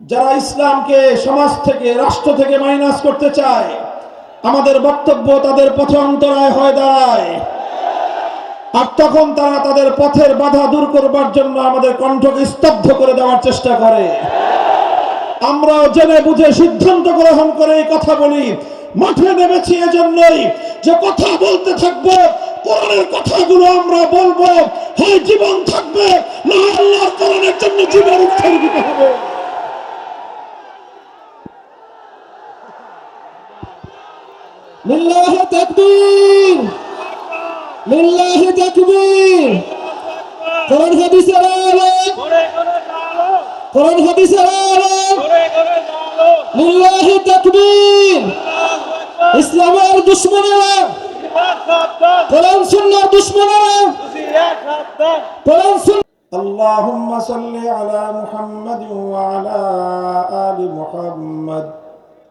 যারা ইসলামকে সমাজ থেকে, রাষ্ট্র থেকে মাইনাস করতে চায়, আমাদের বক্তব্য তাদের পথে অন্তরায় হয়ে দাঁড়ায়। আর তখন তারা তাদের পথের বাধা দূর করবার জন্য আমাদের কণ্ঠকে স্তব্ধ করে দেওয়ার চেষ্টা করে। আমরাও জেনে বুঝে সিদ্ধান্ত গ্রহণ করে এই কথা বলি। মাঠে নেমেছি এজন্যই যে কথা বলতে থাকব, কোরআনের কথাগুলো আমরা বলব, হয় জীবন থাকবে, না আল্লাহর কোরআনের জন্য জীবন উৎসর্গিত হবে। লিল্লাহ তাকবীর লিল্লাহ তাকবীর কোরআন হাদিসের আলো করে করে চালো কোরআন হাদিসের আলো করে করে চালো লিল্লাহ তাকবীর ইসলামের দুশ্মনেরা এক সাবধান কোরআন সুন্নাহর দুশ্মনেরা খুশি এক সাবধান কোরআন সুন اللهم صل على محمد وعلى آل محمد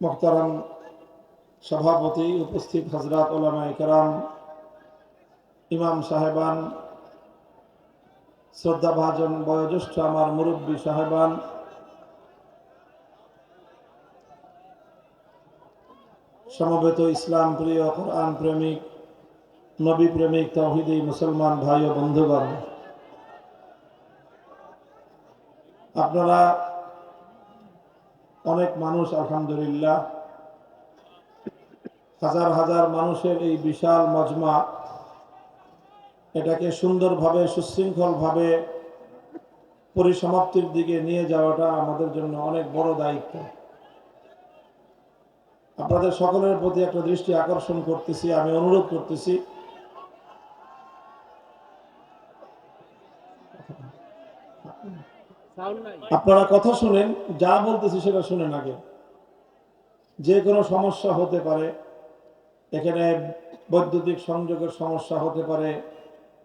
মোহতারাম সভাপতি উপস্থিত হজরত ওলামা ইকরাম, ইমাম সাহেবান, শ্রদ্ধাভাজন বয়োজ্যেষ্ঠ আমার মুরব্বী সাহেবান, সমবেত ইসলাম প্রিয় কোরআন প্রেমিক, নবী প্রেমিক, তৌহিদি মুসলমান ভাই ও বন্ধুগণ, আপনারা অনেক মানুষ, আলহামদুলিল্লাহ, হাজার হাজার মানুষের এই বিশাল মজমা, এটাকে সুন্দরভাবে, সুশৃঙ্খলভাবে পরিসমাপ্তির দিকে নিয়ে যাওয়াটা আমাদের জন্য অনেক বড় দায়িত্ব। আপনাদের সকলের প্রতি একটা দৃষ্টি আকর্ষণ করতেছি, আমি অনুরোধ করতেছি। সাউন্ড নাই আপনারা কথা শুনেন, যা বলতেছি সেটা শুনেন আগে। যে কোনো সমস্যা হতে পারে, এখানে বৈদ্যুতিক সংযোগের সমস্যা হতে পারে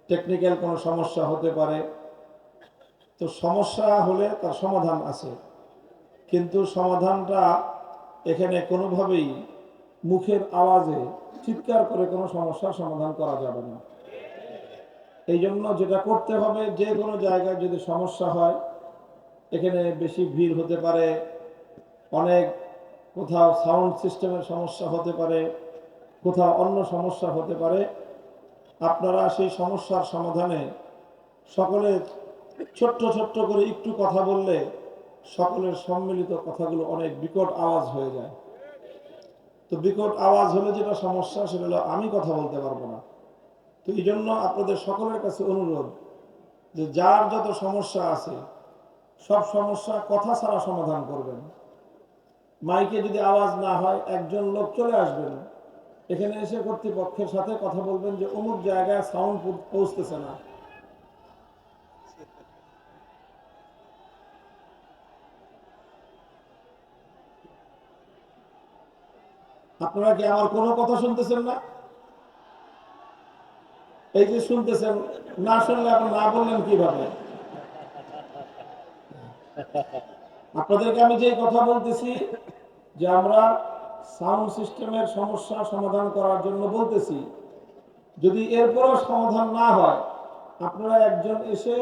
টেকনিক্যাল কোনো সমস্যা হতে পারে, তো সমস্যা হলে তার সমাধান আছে। কিন্তু সমাধানটা এখানে কোনোভাবেই মুখের আওয়াজে চিৎকার করে কোনো সমস্যার সমাধান করা যাবে না। এই জন্য যেটা করতে হবে, যে কোনো জায়গায় যদি সমস্যা হয় এখানে বেশি ভিড় হতে পারে, অনেক কোথাও সাউন্ড সিস্টেমের সমস্যা হতে পারে, কোথাও অন্য সমস্যা হতে পারে। আপনারা সেই সমস্যার সমাধানে সকলে ছোট্ট ছোট্ট করে একটু কথা বললে সকলের সম্মিলিত কথাগুলো অনেক বিকট আওয়াজ হয়ে যায়। তো বিকট আওয়াজ হলে যেটা সমস্যা সেটা হলো আমি কথা বলতে পারব না। তো এই জন্য আপনাদের সকলের কাছে অনুরোধ যে যার যত সমস্যা আছে সব সমস্যা কথা ছাড়া সমাধান করবেন। মাইকে যদি আওয়াজ না হয়, একজন লোক চলে আসবেন। এখানে এসে কর্তৃপক্ষের সাথে কথা বলবেন যে, অমুক জায়গায় সাউন্ড পৌঁছতেছে না। আপনারা কি আমার কোনো কথা শুনতেছেন না? এই যে শুনতেছেন, না শুনলে আপনি না বললেন কীভাবে? আপনাদেরকে আমি যে কথা বলতেছি, যে আমরা সাউন্ড সিস্টেমের সমস্যা সমাধান করার জন্য বলতেছি, যদি এরপরও সমাধান না হয়, আপনারা একজন এসে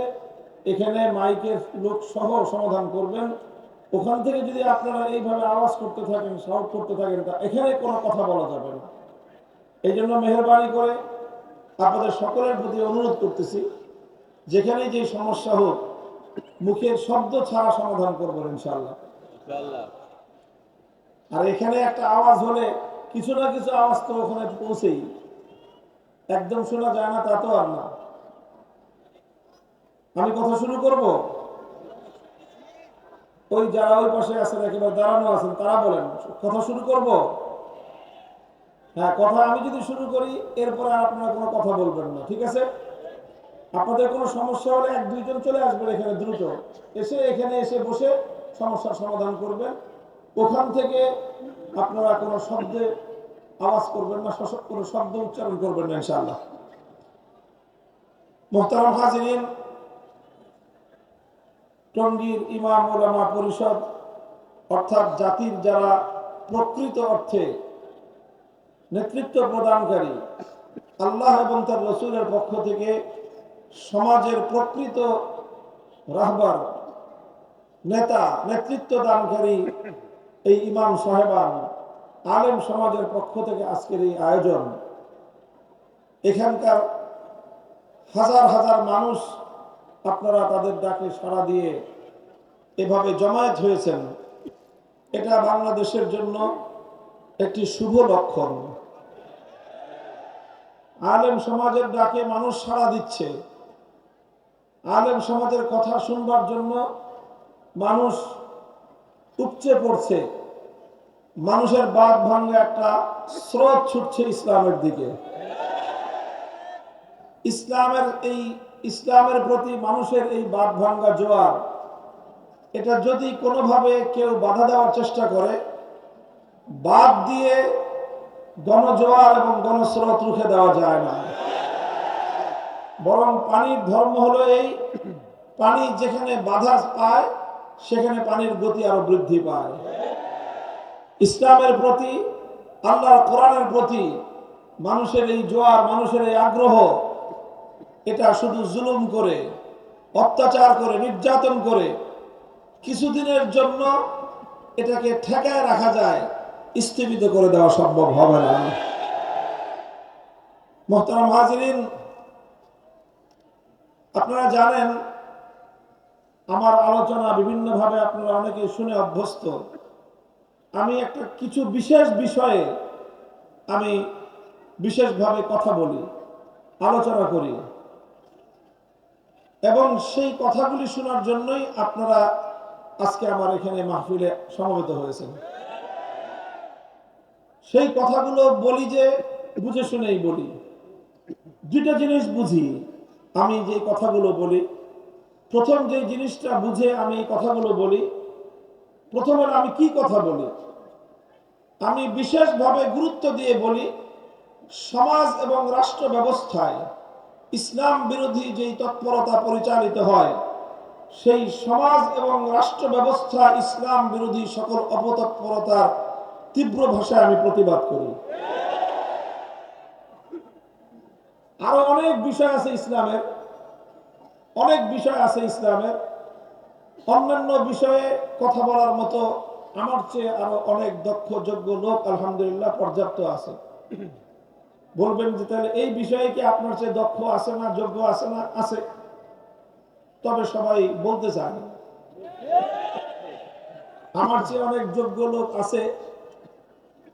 এখানে মাইকের লোক সহ সমাধান করবেন। ওখান থেকে যদি আপনারা এইভাবে আওয়াজ করতে থাকেন সাউন্ড করতে থাকেন, তা এখানে কোনো কথা বলা যাবে না। এই জন্য মেহরবানি করে আপনাদের সকলের প্রতি অনুরোধ করতেছি যেখানে যে সমস্যা হোক মুখের শব্দ ছাড়া সমাধান করবেন ইনশাল্লাহ আর এখানে একটা আওয়াজ হলে কিছু না কিছু আওয়াজ তো ওখানে পৌঁছেই। একদম শোনা যায় না তা তো আর না। আমি কথা শুরু করব? ওই যারা ওই পাশে আছেন একেবারে দাঁড়ানো আছেন তারা বলেন কথা শুরু করব? হ্যাঁ কথা আমি যদি শুরু করি এরপরে আর আপনারা কোনো কথা বলবেন না ঠিক আছে? আপনাদের কোনো সমস্যা হলে এক দুইজন চলে আসবেন এখানে দ্রুত। এসে এখানে এসে বসে সমস্যার সমাধান করবেন। ওখান থেকে আপনারা কোনো শব্দে আওয়াজ করবেন না কোনো শব্দ উচ্চারণ করবেন না, ইনশাআল্লাহ। মোহতারাম হাজিরিন, টঙ্গীর ইমাম ওলামা পরিষদ, অর্থাৎ জাতির যারা প্রকৃত অর্থে নেতৃত্ব প্রদানকারী, আল্লাহ এবং তার রসুলের পক্ষ থেকে সমাজের প্রকৃত রাহবার, নেতা নেতৃত্ব দানকারী এই ইমাম সাহেবান, আলেম সমাজের পক্ষ থেকে আজকের এই আয়োজন। এখানকার হাজার হাজার মানুষ আপনারা তাদের ডাকে সাড়া দিয়ে এভাবে জমায়েত হয়েছেন। এটা বাংলাদেশের জন্য একটি শুভ লক্ষণ। আলেম সমাজের ডাকে মানুষ সাড়া দিচ্ছে। আলেম সমাজের কথা শুনবার জন্য মানুষ উপচে পড়ছে। মানুষের বাদ ভাঙ্গে একটা স্রোত ছুটছে ইসলামের দিকে। ইসলামের এই, ইসলামের প্রতি মানুষের এই বাদ ভাঙ্গা জোয়ার, এটা যদি কোনোভাবে কেউ বাধা দেওয়ার চেষ্টা করে বাদ দিয়ে গণজোয়ার এবং গণস্রোত রুখে দেওয়া যায় না। বরং পানির ধর্ম হলো এই, পানি যেখানে বাধা পায়, সেখানে পানির গতি আরও বৃদ্ধি পায়। ইসলামের প্রতি, আল্লাহর কোরআনের প্রতি মানুষের এই জোয়ার, মানুষের এই আগ্রহ, এটা শুধু জুলুম করে, অত্যাচার করে, নির্যাতন করে, কিছুদিনের জন্য এটাকে ঠেকায় রাখা যায় স্থগিত করে দেওয়া সম্ভব হবে না। মোহতারাম হাজরিন আপনারা জানেন, আমার আলোচনা বিভিন্নভাবে আপনারা অনেকে শুনে অভ্যস্ত। আমি একটা কিছু বিশেষ বিষয়ে আমি বিশেষভাবে কথা বলি, আলোচনা করি। এবং সেই কথাগুলি শোনার জন্যই আপনারা আজকে আমার এখানে মাহফিলে সমবেত হয়েছেন। সেই কথাগুলো বলি যে, বুঝে শুনেই বলি। দুইটা জিনিস বুঝি। আমি যে কথাগুলো বলি, প্রথম যে জিনিসটা বুঝে আমি এই কথাগুলো বলি, প্রথমে আমি কি কথা বলি? আমি বিশেষভাবে গুরুত্ব দিয়ে বলি, সমাজ এবং রাষ্ট্র ব্যবস্থায় ইসলাম বিরোধী যেই তৎপরতা পরিচালিত হয়, সেই সমাজ এবং রাষ্ট্র ব্যবস্থা ইসলাম বিরোধী সকল অপতৎপরতার তীব্র ভাষায় আমি প্রতিবাদ করি। আরও অনেক বিষয় আছে ইসলামের, অনেক বিষয় আছে ইসলামের। অন্যান্য বিষয়ে কথা বলার মতো আমার চেয়ে আরও অনেক দক্ষ, যোগ্য লোক আলহামদুলিল্লাহ পর্যাপ্ত আছে। বলবেন যে তাহলে এই বিষয়ে কি আপনার চেয়ে দক্ষ আছে না, যোগ্য আছে না? আছে। তবে সবাই বলতে চায়। না। আমার চেয়ে অনেক যোগ্য লোক আছে,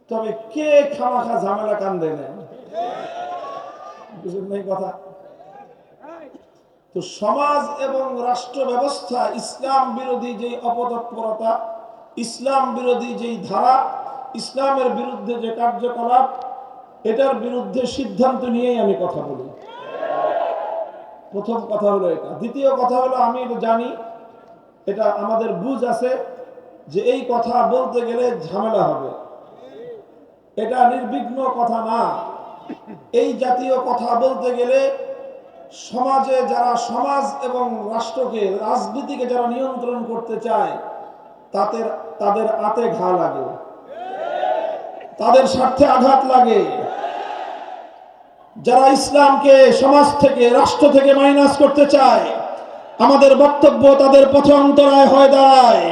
তবে কে খামাখা ঝামেলা কান্দে নেন বুঝলেন কথা। তো সমাজ এবং রাষ্ট্র ব্যবস্থা, ইসলাম বিরোধী যে অপতৎপরতা, ইসলাম বিরোধী যেই ধারা, ইসলামের বিরুদ্ধে যে কার্যকলাপ, এটার বিরুদ্ধে সিদ্ধান্ত নিয়েই আমি কথা বলি। প্রথম কথা হলো এটা। দ্বিতীয় কথা হলো, আমি এটা জানি, এটা আমাদের বুঝ আছে যে এই কথা বলতে গেলে ঝামেলা হবে। এটা নির্বিঘ্ন কথা না। এই জাতীয় কথা বলতে গেলে সমাজে যারা সমাজ এবং রাষ্ট্রকে, রাজনীতিকে যারা নিয়ন্ত্রণ করতে চায়, তাদের তাদের আতে ঘা লাগে। তাদের স্বার্থে আঘাত লাগে। যারা ইসলামকে সমাজ থেকে, রাষ্ট্র থেকে মাইনাস করতে চায়, আমাদের বক্তব্য তাদের পথে অন্তরায় হয়ে দাঁড়ায়।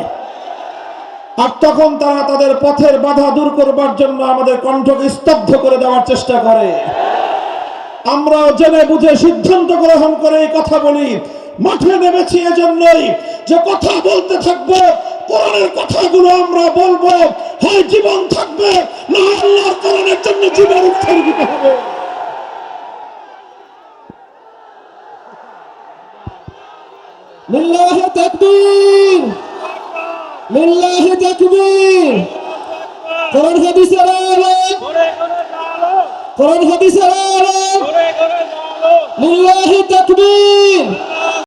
আর তখন তারা তাদের পথের বাধা দূর করবার জন্য আমাদের কণ্ঠকে স্তব্ধ করে দেওয়ার চেষ্টা করে। আমরা জেনে বুঝে সিদ্ধান্ত গ্রহণ করে এই কথা বলি। মাঠে নেমেছি এজন্যই যে কথা বলতে থাকব, কোরআনের কথাগুলো আমরা বলব, হয় জীবন থাকবে, না আল্লাহর কোরআনের জন্য জীবন উৎসর্গিত হবে। লিল্লাহি তাকবীর। লিল্লাহি তাকবীর। কোরআন হাদিসের আলো কোরআন হাদিসের আলো লিল্লাহি তাকবীর।